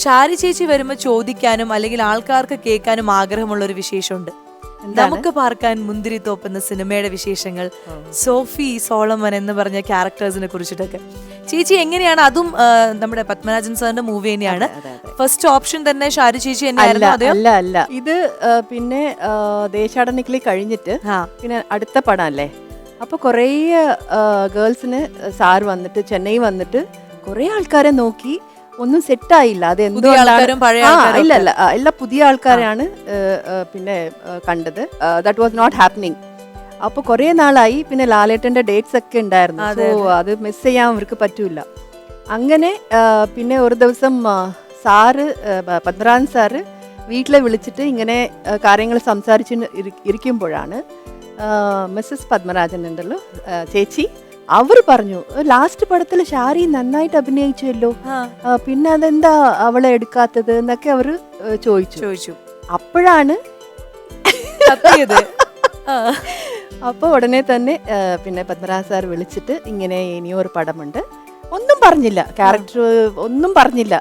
ഷാരി ചേച്ചി വരുമ്പോ ചോദിക്കാനും അല്ലെങ്കിൽ ആൾക്കാർക്ക് കേൾക്കാനും ആഗ്രഹമുള്ള ഒരു വിശേഷമുണ്ട് നമുക്ക് പാർക്കാൻ മുന്തിരിത്തോപ്പ് എന്ന സിനിമയുടെ വിശേഷങ്ങൾ സോഫി സോളമൻ എന്ന് പറഞ്ഞ ക്യാരക്ടേഴ്സിനെ കുറിച്ചിട്ടൊക്കെ. ചേച്ചി എങ്ങനെയാണ്? അതും നമ്മുടെ പത്മരാജൻ സാറിന്റെ മൂവി തന്നെയാണ്. ഫസ്റ്റ് ഓപ്ഷൻ തന്നെ ഷാരു ചേച്ചി അല്ല അല്ല ഇത് പിന്നെ ആ, ദേശാടനക്കിളി കഴിഞ്ഞിട്ട് പിന്നെ അടുത്ത പടം അല്ലേ അപ്പൊ കുറേ ഗേൾസിന് സാർ വന്നിട്ട് ചെന്നൈ വന്നിട്ട് കുറേ ആൾക്കാരെ നോക്കി ഒന്നും സെറ്റായില്ല. അത് ഇല്ല അല്ല എല്ലാ പുതിയ ആൾക്കാരാണ് ആ, ആ, പിന്നെ കണ്ടത്. ദാറ്റ് വാസ് നോട്ട് ഹാപ്പനിങ് അപ്പൊ കുറേ നാളായി പിന്നെ ലാലേട്ടന്റെ ഡേറ്റ്സ് ഒക്കെ ഉണ്ടായിരുന്നു. സോ അത്. മിസ് ചെയ്യാൻ അവർക്ക് പറ്റൂല. അങ്ങനെ പിന്നെ ഒരു ദിവസം സാറ് പത്മരാജൻ സാറ് വീട്ടിലെ വിളിച്ചിട്ട് ഇങ്ങനെ കാര്യങ്ങൾ സംസാരിച്ച് ഇരിക്കുമ്പോഴാണ് മിസ്സസ് പത്മരാജൻ ഉണ്ടല്ലോ ചേച്ചി അവർ പറഞ്ഞു ലാസ്റ്റ് പടത്തിൽ ഷാരി നന്നായിട്ട് അഭിനയിച്ചല്ലോ. പിന്നെ അതെന്താ അവളെ എടുക്കാത്തത്? എന്നൊക്കെ അവർ ചോദിച്ചു. ചോദിച്ചു. അപ്പോഴാണ് അപ്പൊ അപ്പോൾ ഉടനെ തന്നെ പിന്നെ പത്മരാജ സാർ വിളിച്ചിട്ട് ഇങ്ങനെ ഇനിയൊരു പടമുണ്ട്. ഒന്നും പറഞ്ഞില്ല. ക്യാരക്ടർ ഒന്നും പറഞ്ഞില്ല.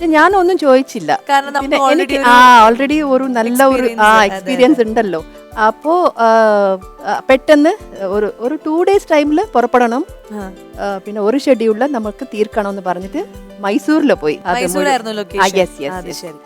ഞാനൊന്നും ചോദിച്ചില്ല. കാരണം എനിക്ക് ആ ഓൾറെഡി ഒരു നല്ല ഒരു ആ എക്സ്പീരിയൻസ് ഉണ്ടല്ലോ. അപ്പോ പെട്ടെന്ന് ഒരു ഒരു ടു ഡേയ്സ് ടൈമിൽ പുറപ്പെടണം. പിന്നെ ഒരു ഷെഡ്യൂളിൽ നമുക്ക് തീർക്കണം എന്ന് പറഞ്ഞിട്ട് മൈസൂരിൽ പോയി. യെസ് മുഴുവൻ-